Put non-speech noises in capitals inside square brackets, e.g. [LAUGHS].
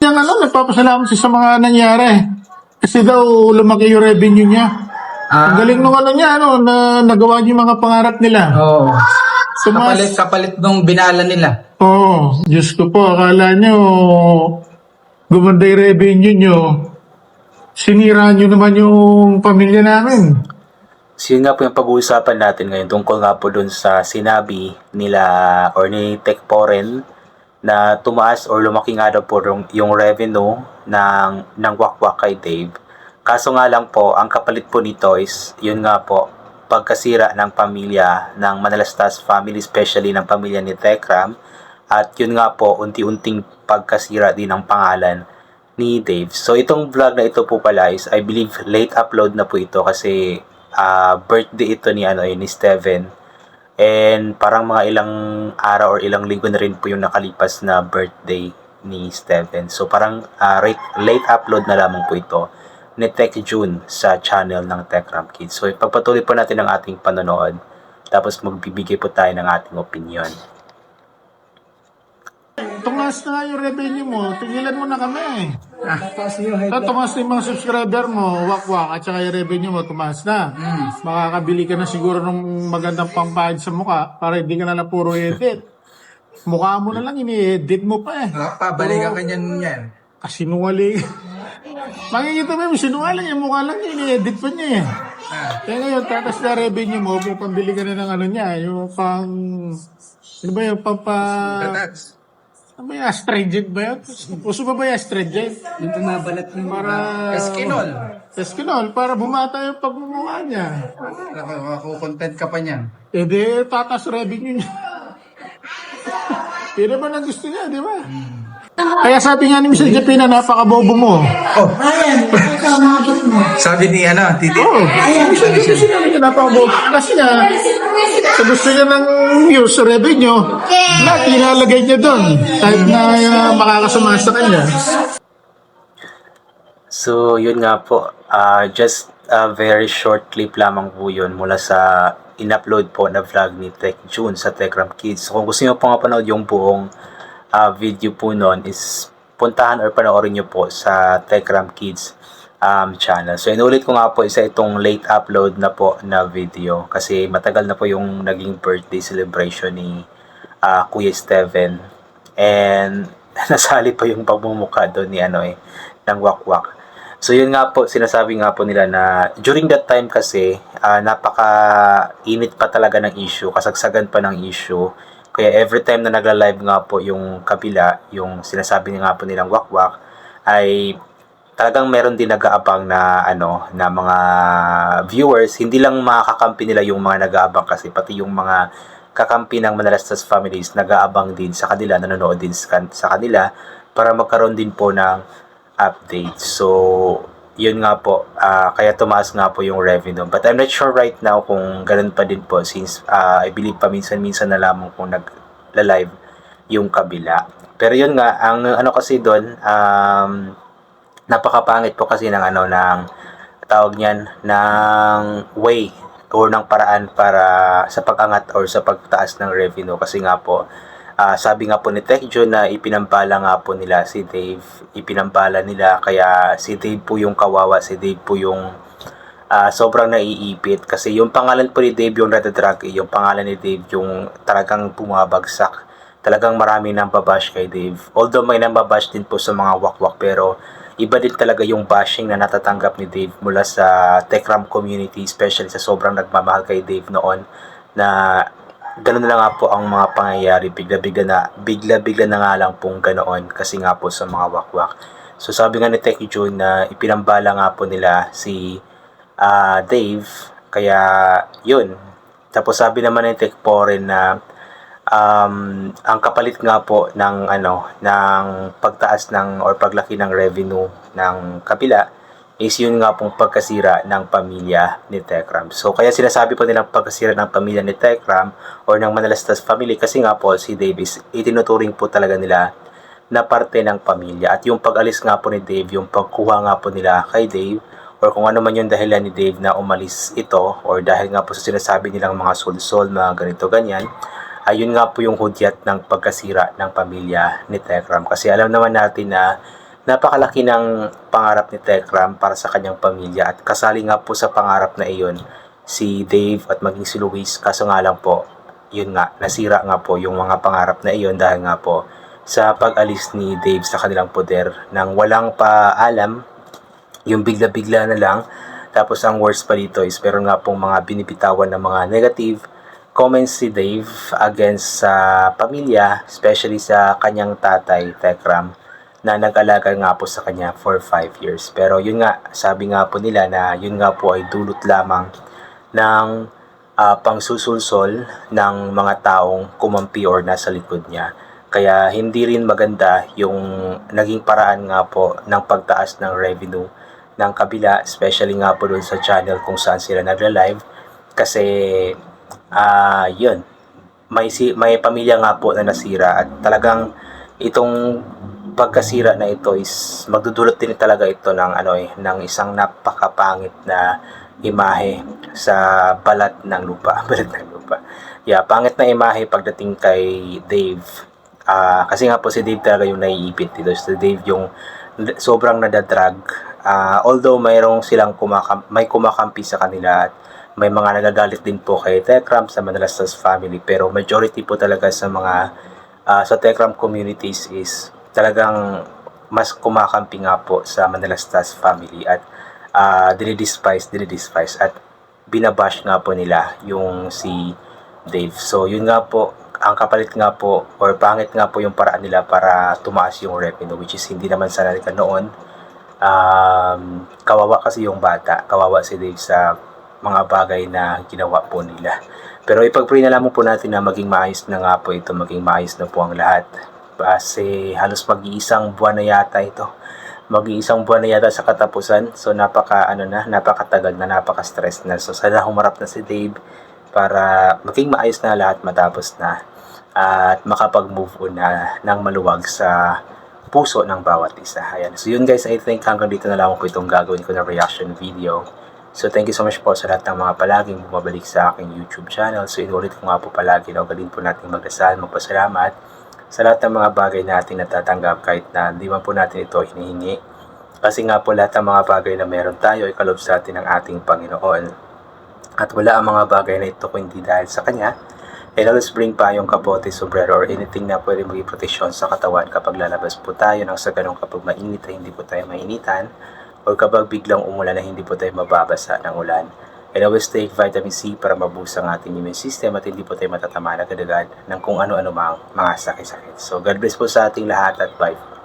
Yung ano, nagpapasalamat siya sa mga nangyari. Kasi daw lumaki yung revenue niya. Ang Ah, galing nung ano niya, ano, na nagawa niya yung mga pangarap nila. oo. Tumas, Kapalit, kapalit nung binala nila. Oo, oh, Diyos ko po, akala nyo, gumanda yung revenue nyo, sinira nyo naman yung pamilya namin. So yun nga po yung pag-uusapan natin ngayon tungkol nga po dun sa sinabi nila or ni Tech Foreign na tumaas or lumaki nga daw po yung, revenue ng, ng wakwak kay Dave. Kaso nga lang po, ang kapalit po nito is yun nga po, pagkasira ng pamilya ng Manalastas family, especially ng pamilya ni Tekram. At yun nga po, unti-unting pagkasira din ng pangalan ni Dave. So itong vlog na ito po pala is I believe late upload na po ito kasi ah, birthday ito ni ano eh, ni Steven. And parang mga ilang araw or ilang linggo na rin po yung nakalipas na birthday ni Steven. So parang ah, late, late upload na lamang po ito ni Tech June sa channel ng Techram Kids. So ipagpatuloy po natin ang ating panonood. Tapos magbibigay po tayo ng ating opinion. Tumas na nga yung revenue mo, tingilan mo na kami. Tapos yung Sa tumas na yung mga subscriber mo, wakwak, at saka yung revenue mo, tumas na. Makakabili ka na siguro ng magandang pangpahid sa mukha para hindi ka na lang puro edit. Mukha mo na lang, ini-edit mo pa eh. Pabalikan ka niyan yan. Kasinungaling. [LAUGHS] Makikita mo yung sinungaling, yung mukha lang niya, ini-edit pa niya eh. Kaya ngayon, tatas na revenue mo, pambili ka na ng ano niya, yung pang... Ano ba yung pang pa... Ano ba yung astringent ba yun? Uso ba ba yung astringent? Yung tumabalat ng Para... Eskinol. Eskinol, para bumata yung pagmumukha niya. Ako content ka pa niyan. E di, tatas revenue niya. Yun naman ang gusto niya, di ba? Kaya sabi nga ni Mr. Japina, napakabobo mo. Oh, Ayan, ikaw mo. sabi ni ano, Titi. Oo. Oh, Mr. Japina napakabobo. Kasi nga, sa gusto niya ng views, revenue, na ilalagay niya doon. Kahit na uh, makakasama sa kanya. So, yun nga po. ah just a very short clip lamang po yun mula sa in-upload po na vlog ni Tech June sa Techram Kids. So, kung gusto nyo pong mapanood yung buong ah, video po nun is puntahan or panoorin nyo po sa Techram Kids um, channel. So, inulit ko nga po isa itong late upload na po na video kasi matagal na po yung naging birthday celebration ni ah, Kuya Steven. And [LAUGHS] nasali pa yung pagmumukha doon ni ano eh, ng wakwak. So yun nga po, sinasabi nga po nila na during that time kasi, ah, napaka-init pa talaga ng issue, kasagsagan pa ng issue. Kaya every time na nagla-live nga po yung kabila, yung sinasabi nga po nilang wakwak, ay talagang meron din nag-aabang na ano na mga viewers. Hindi lang makakampi nila yung mga nag-aabang kasi pati yung mga kakampi ng Manalastas families nag-aabang din sa kanila nanonood din sa, kanila para magkaroon din po ng update. So yun nga po ah, kaya tumaas nga po yung revenue. But I'm not sure right now kung ganun pa din po since ah, I believe paminsan-minsan na lamang kung nag-live yung kabila. Pero yun nga ang ano kasi doon um, napakapangit po kasi ng ano ng tawag niyan ng way or ng paraan para sa pag-angat or sa pagtaas ng revenue. Kasi nga po ah, sabi nga po ni TechJo na ipinambala nga po nila si Dave ipinambala nila. Kaya si Dave po yung kawawa si Dave po yung ah, sobrang naiipit. Kasi yung pangalan po ni Dave yung Red Drag yung pangalan ni Dave yung talagang bumabagsak. Talagang marami nang babash kay Dave. Although may nang babash din po sa mga wakwak pero iba din talaga yung bashing na natatanggap ni Dave mula sa Techram community, especially sa sobrang nagmamahal kay Dave noon na ganun na nga po ang mga pangyayari bigla-bigla na bigla-bigla na nga lang pong ganoon kasi nga po sa mga wakwak. So sabi nga ni Tech June na ipinambala nga po nila si ah, Dave kaya yun. Tapos sabi naman ni Tech Foreign na um, ang kapalit nga po ng ano ng pagtaas ng or paglaki ng revenue ng kabila is yun nga pong pagkasira ng pamilya ni Tekram. So kaya sinasabi po nilang pagkasira ng pamilya ni Tekram or ng Manalastas family kasi nga po si Davis itinuturing po talaga nila na parte ng pamilya at yung pag-alis nga po ni Dave, yung pagkuha nga po nila kay Dave or kung ano man yung dahilan ni Dave na umalis ito or dahil nga po sa sinasabi nilang mga sol-sol, mga ganito ganyan ayun nga po yung hudyat ng pagkasira ng pamilya ni Tekram. Kasi alam naman natin na napakalaki ng pangarap ni Tekram para sa kanyang pamilya. At kasali nga po sa pangarap na iyon si Dave at maging si Luis. Kaso nga lang po yun nga nasira nga po yung mga pangarap na iyon dahil nga po sa pag-alis ni Dave sa kanilang poder. Nang walang paalam yung bigla-bigla na lang. Tapos ang worst pa dito is meron nga pong mga binibitawan ng mga negative comments si Dave against sa pamilya, especially sa kanyang tatay, Tekram, na nag-alaga nga po sa kanya for 5 years. Pero yun nga, sabi nga po nila na yun nga po ay dulot lamang ng ah, pangsusulsol ng mga taong kumampi or nasa likod niya. Kaya hindi rin maganda yung naging paraan nga po ng pagtaas ng revenue ng kabila, especially nga po doon sa channel kung saan sila nagla-live. Kasi, ah yun, may, si, may pamilya nga po na nasira at talagang itong pagkasira na ito is magdudulot din talaga ito ng ano eh ng isang napakapangit na imahe sa balat ng lupa. [LAUGHS] Balat ng lupa. Yeah pangit na imahe pagdating kay Dave. Ah, kasi nga po si Dave talaga yung naiipit dito. Si Dave yung sobrang nadadrag Ah, although mayroong silang kumakam may kumakampi sa kanila at may mga nagagalit din po kay Tekram sa Manalastas family pero majority po talaga sa mga ah, sa Tekram communities is talagang mas kumakampi nga po sa Manalastas family at uh, dinidespise, dinidespise at binabash nga po nila yung si Dave. So yun nga po, ang kapalit nga po or pangit nga po yung paraan nila para tumaas yung revenue which is hindi naman sana noon. Um, kawawa kasi yung bata, kawawa si Dave sa mga bagay na ginawa po nila. Pero ipag-pray na lamang po natin na maging maayos na nga po ito, maging maayos na po ang lahat. Kasi halos mag-iisang buwan na yata ito. Mag-iisang buwan na yata sa katapusan. So napaka ano na, napakatagal na, napaka-stress na. So sana humarap na si Dave para maging maayos na lahat matapos na at makapag-move on na ng maluwag sa puso ng bawat isa. Ayan. So yun guys, I think hanggang dito na lang po itong gagawin ko na reaction video. So thank you so much po sa lahat ng mga palaging bumabalik sa aking YouTube channel. So inulit ko nga po palagi na ugalin po natin magdasal, magpasalamat sa lahat ng mga bagay na ating natatanggap kahit na hindi man po natin ito hinihingi. Kasi nga po lahat ng mga bagay na meron tayo ay kalob sa atin ng ating Panginoon. At wala ang mga bagay na ito kung hindi dahil sa Kanya. And always bring pa yung kapote, sombrero, or anything na pwede maging proteksyon sa katawan kapag lalabas po tayo nang sa ganun kapag mainit ay hindi po tayo mainitan or kapag biglang umulan na hindi po tayo mababasa ng ulan. And always take vitamin C para mabusa ang ating immune system at hindi po tayo matatama na agad ng kung ano-ano mang mga sakit-sakit. So God bless po sa ating lahat at bye.